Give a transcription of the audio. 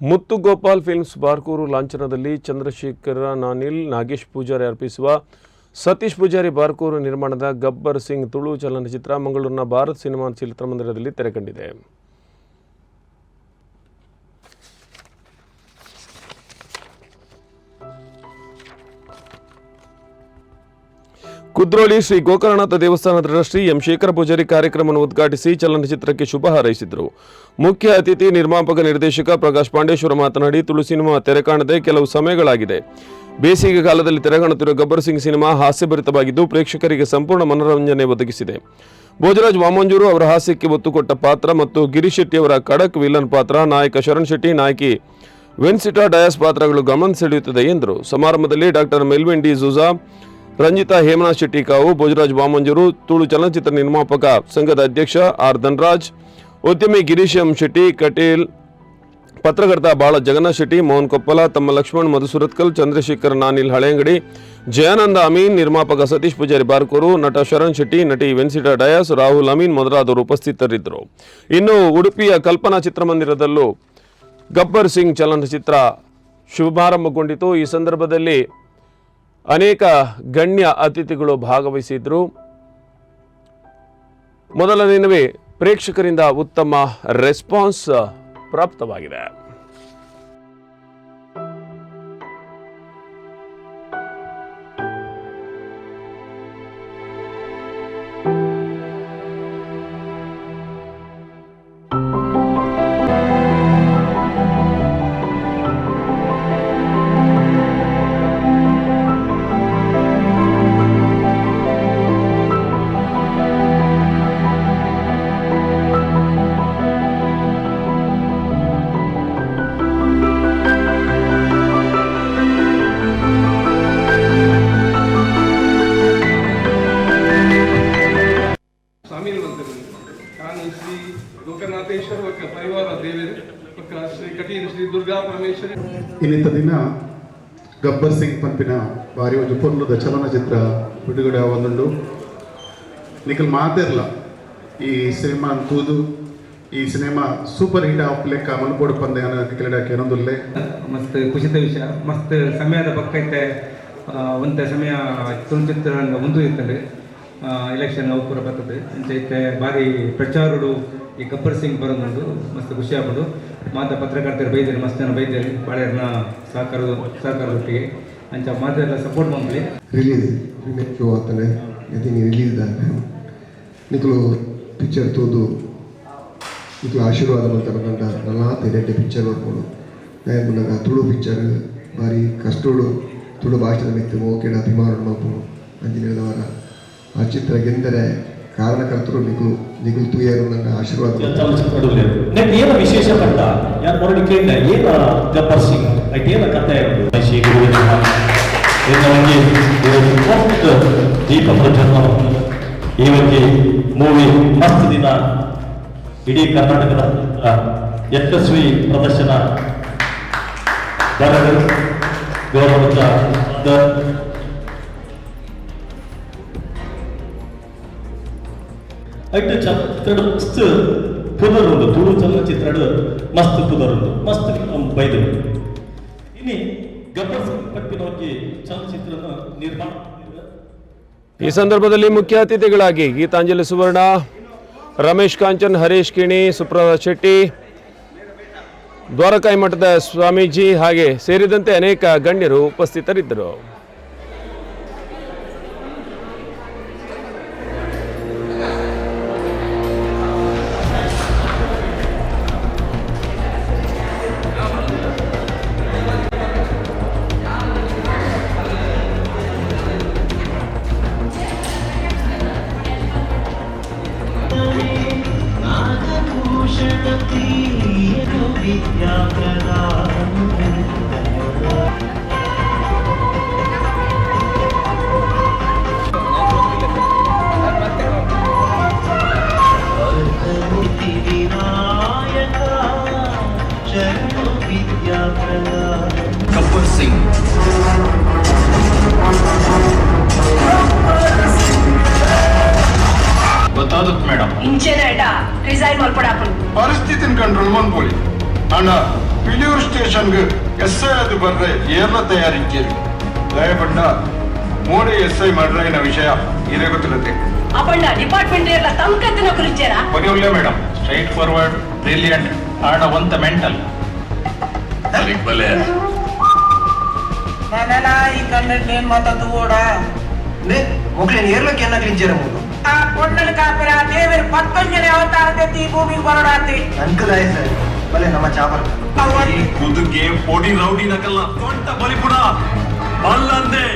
ಮುತ್ತುಗೋಪಾಲ್ films Barkur ಲಾಂಛನದಲ್ಲಿ ಚಂದ್ರಶೇಖರ ನಾನಿಲ್, ನಾಗೇಶ್ ಪೂಜಾರಿ ಅರ್ಪಿಸುವ ಸತೀಶ್ ಪೂಜಾರಿ ಬಾರ್ಕೂರು ನಿರ್ಮಾಣದ ಗಬ್ಬರ್ ಸಿಂಗ್ ತುಳು ಚಲನಚಿತ್ರ ಮಂಗಳೂರಿನ ಭಾರತ್ ಸಿನಿಮಾ ಚಿತ್ರಮಂದಿರದಲ್ಲಿ ತೆರೆಕಂಡಿದೆ. ಕುದ್ರೋಳಿ ಶ್ರೀ ಗೋಕರ್ಣನಾಥ ದೇವಸ್ಥಾನದ ಶ್ರೀ ಎಂ ಶೇಖರ ಪೂಜಾರಿ ಕಾರ್ಯಕ್ರಮವನ್ನು ಉದ್ಘಾಟಿಸಿ ಚಲನಚಿತ್ರಕ್ಕೆ ಶುಭ ಹಾರೈಸಿದರು. ಮುಖ್ಯ ಅತಿಥಿ ನಿರ್ಮಾಪಕ ನಿರ್ದೇಶಕ ಪ್ರಕಾಶ್ ಪಾಂಡೇಶ್ವರ ಮಾತನಾಡಿ, ತುಳು ಸಿನಿಮಾ ತೆರೆ ಕಾಣದೆ ಕೆಲವು ಸಮಯಗಳಾಗಿದೆ. ಬೇಸಿಗೆ ಕಾಲದಲ್ಲಿ ತೆರೆಕಾಣುತ್ತಿರುವ ಗಬ್ಬರ್ ಸಿಂಗ್ ಸಿನಿಮಾ ಹಾಸ್ಯಭರಿತವಾಗಿದ್ದು, ಪ್ರೇಕ್ಷಕರಿಗೆ ಸಂಪೂರ್ಣ ಮನೋರಂಜನೆ ಒದಗಿಸಿದೆ. ಭೋಜರಾಜ್ ವಾಮಂಜೂರು ಅವರ ಹಾಸ್ಯಕ್ಕೆ ಒತ್ತು ಕೊಟ್ಟ ಪಾತ್ರ ಮತ್ತು ಗಿರೀಶ್ ಶೆಟ್ಟಿ ಅವರ ಖಡಕ್ ವಿಲನ್ ಪಾತ್ರ, ನಾಯಕ ಶರಣ್ ಶೆಟ್ಟಿ, ನಾಯಕಿ ವೆನ್ಸಿಟಾ ಡಯಾಸ್ ಪಾತ್ರಗಳು ಗಮನ ಸೆಳೆಯುತ್ತದೆ ಎಂದರು. ಸಮಾರಂಭದಲ್ಲಿ doctor Melvin D ಜುಜಾ Ranjitha ಹೇಮನಾ Shetty ಕಾವು ಭೋಜರಾಜ್ ಬಾಮಂಜೂರು, ತುಳು ಚಲನಚಿತ್ರ ನಿರ್ಮಾಪಕ ಸಂಘದ ಅಧ್ಯಕ್ಷ ಆರ್ ಧನರಾಜ್, ಉದ್ಯಮಿ ಗಿರೀಶ್ ಎಂ ಶೆಟ್ಟಿ, ಕಟೀಲ್, ಪತ್ರಕರ್ತ ಬಾಳ ಜಗನ್ನಾಥ್ ಶೆಟ್ಟಿ, ಮೋಹನ್ ಕೊಪ್ಪಲ, ತಮ್ಮ ಲಕ್ಷ್ಮಣ್ ಮಧುಸುರತ್ಕಲ್ ಚಂದ್ರಶೇಖರ್, ನಾನಿಲ್ ಹಳೆಯಂಗಡಿ ಜಯಾನಂದ ಅಮೀನ್, ನಿರ್ಮಾಪಕ ಸತೀಶ್ ಪೂಜಾರಿ ಬಾರ್ಕೂರು, ನಟ ಶರಣ್ ಶೆಟ್ಟಿ, ನಟಿ ವೆನ್ಸಿಟಾ ಡಯಾಸ್, ರಾಹುಲ್ ಅಮೀನ್ ಮೊದಲಾದವರು ಉಪಸ್ಥಿತರಿದ್ದರು. ಇನ್ನು ಉಡುಪಿಯ ಕಲ್ಪನಾ ಚಿತ್ರಮಂದಿರದಲ್ಲೂ ಗಬ್ಬರ್ ಸಿಂಗ್ ಚಲನಚಿತ್ರ ಶುಭಾರಂಭಗೊಂಡಿತು. ಈ ಸಂದರ್ಭದಲ್ಲಿ ಅನೇಕ ಗಣ್ಯ ಅತಿಥಿಗಳು ಭಾಗವಹಿಸಿದ್ರು. ಮೊದಲನೇನವೇ ಪ್ರೇಕ್ಷಕರಿಂದ ಉತ್ತಮ ರೆಸ್ಪಾನ್ಸ್ ಪ್ರಾಪ್ತವಾಗಿದೆ. ಕಟೀಲು ಶ್ರೀ ದುರ್ಗಾ ಪರಮೇಶ್ವರಿ. ಇನ್ನಿತ ದಿನ ಗಬ್ಬರ್ ಸಿಂಗ್ ಪಂಪಿನ ಬಾರಿ ಒಂದು ಪೊರ್ಲುದ ಚಲನಚಿತ್ರ ಬಿಡುಗಡೆ ಆವೊಂದುಂಡು ನಿಖಲ್ ಮಾತಿರ್ಲ ಈ ಸಿನಿಮಾ ತೂದು ಈ ಸಿನಿಮಾ ಸೂಪರ್ ಹಿಟ್ ಆಫ್ ಲೆಕ್ಕ ಮಲ್ಪೋಡು ಪಂದೆ ಅನ್ನೋ ಕೆಳಡಕ್ಕೆ ಏನೊಂದುಲ್ಲೆ ಮಸ್ತ್ ಖುಷಿದ ವಿಷಯ. ಮಸ್ತ್ ಸಮಯದ ಪಕ್ಕ ಐತೆ ಒಂದ ಸಮಯ ಚಲನಚಿತ್ರ ಮುಂದೆ ಇರ್ತದೆ ಎಲೆಕ್ಷನ್ ಅವು ಪೂರ ಬರ್ತದೆ. ಅಂಚೈತೆ ಭಾರಿ ಪ್ರಚಾರಡು ಈ ಕಪ್ಪರ್ ಸಿಂಗ್ ಬರೋದು ಮಸ್ತ್ ಖುಷಿ ಆಗ್ಬೋದು. ಮಾತ ಪತ್ರಕರ್ತರು ಬೈದಿರಿ, ಮಸ್ತ್ ಜನ ಬೈದಿರಿ. ಬಾಳೆಯರ್ನ ಸಹಕಾರ ಸಹಕಾರದೊಟ್ಟಿಗೆ ಅಂಚ ಮಾತೆಲ್ಲ ಸಪೋರ್ಟ್ ಮಾಡ್ಲಿ ರಿಲೀಸ್ ರಿಮೇಕ್ ಶೋ ಆಗ್ತಾನೆ. ಇದೀನಿ ರಿಲೀಸ್ ದಾನೆ ನಿಖಲು ಪಿಕ್ಚರ್ ತೋದು ನಿಖಲು ಆಶೀರ್ವಾದ ಮಾಡ್ತಾರೆ ಕಂಡ ನಲ್ಲಾ ತೆರೆಡ್ಡೆ ಪಿಕ್ಚರ್ ನೋಡ್ಕೊಂಡು. ನಾನು ಮುನ್ನಾಗ ತುಳು ಪಿಕ್ಚರ್ ಭಾರಿ ಕಷ್ಟೋಡು ತುಳು ಭಾಷೆದ ಮಿತ್ತು ಮೋಕೆಡ ಅಭಿಮಾನ ನೋಡ್ಕೊಂಡು ಅಂಜಿನವರ ಆ ಚಿತ್ರ ಗೆಂದರೆ ಕಾರಣಕರ್ತರು ನಿಗು ನಿಖಲು ತೂಯರು ನನ್ನ ಆಶೀರ್ವಾದ ನೆಟ್ ಏನ ವಿಶೇಷ ಪಟ್ಟ ಯಾರು ನೋಡಿ ಕೇಳಿದ ಏನ ಗಬ್ಬರ್ ಸಿಂಗ್? ಏನ ಕಥೆ ನಮಗೆ ಫಸ್ಟ್ ದೀಪ ಪ್ರಜ್ವಲನ? ಈ ಬಗ್ಗೆ ಮೂವಿ ಮಸ್ತ್ ದಿನ. ಇಡೀ ಕರ್ನಾಟಕದ ಯಶಸ್ವಿ ಪ್ರದರ್ಶನ. ಬರಲು. ಗೌರವದ ಐಟ್ ಚಿತ್ರಡ್ ಮಸ್ತ್ ಪುನರುಂಡು ತುಳು ಚಲನಚಿತ್ರ ಮಸ್ತ್ ಪುನರುಂಡು ಮಸ್ತ್ ಬೈದು ಇನಿ ಗಬ್ಬರ್ ಸಿಂಗ್ ಪಟ್ಟಿನವಾಗಿ ಚಲನಚಿತ್ರ ನಿರ್ಮಾಣ ಈ ಸಂದರ್ಭದಲ್ಲಿ ಮುಖ್ಯ ಅತಿಥಿಗಳಾಗಿ ಗೀತಾಂಜಲಿ ಸುವರ್ಣ, ರಮೇಶ್ ಕಾಂಚನ್, ಹರೀಶ್ ಕಿಣಿ ಸುಪ್ರದ ಶೆಟ್ಟಿ, ದ್ವಾರಕಾಯಿ ಮಠದ ಸ್ವಾಮೀಜಿ ಹಾಗೆ ಸೇರಿದಂತೆ ಅನೇಕ ಗಣ್ಯರು ಉಪಸ್ಥಿತರಿದ್ದರು. कपूर बता दो मैडम। इंचे डेटा रिजाइन वलपड़ापुर परिस्थिति कंट्रोल मन बोली। ಅಣ್ಣ ಪಿಲಿಯೂರ್ ಸ್ಟೇಷನ್ಗೆ ಎಸ್ ಐ ಅದು ಬರ್ರೆ ಏರ್ಲ ತಯಾರಿಕ್ಕೇರಿ ದಯಪಂಡ ಮೋಡಿ ಎಸ್ ಐ ಮಾಡ್ರೈನ ವಿಷಯ ಇದೇ ಗೊತ್ತಿರುತ್ತೆ ಅಪಂಡ ಡಿಪಾರ್ಟ್ಮೆಂಟ್ ಎಲ್ಲ ತಮ್ಕತ್ತಿನ ಕುರಿಚಾರ ಬರೀ ಒಳ್ಳೆ madam straight forward brilliant ಆಡವಂತ mental ನಾನೆಲ್ಲ ಈ ಕನ್ನಡ ಏನ್ ಮಾತಾಡ್ತು ಓಡ ಮೊಗ್ಲೇನು ಏರ್ಲಕ್ಕೆ ಏನಾಗ್ಲಿ ಇಜ್ಜರ ಮೂರು ಆ ಪೊಣ್ಣನ ಕಾಪಿರ ದೇವರ ಪತ್ತೊಂಜನೆ ಅವತಾರದೈತಿ ಈ ಭೂಮಿಗೆ ಬರೋಡಾತಿ ಅಂಕಲ್ ಆಯ್ತು ಸರ್ ಬಲೆ ನಮ್ಮ ಚಾಪರ್ ಕುದುಗೆ ಪೊಡಿ ರೌಡಿ ನಕಲ್ಲ ದೊಡ್ಡ ಬಲಿಪುಡ ಅಲ್ಲಂದೆ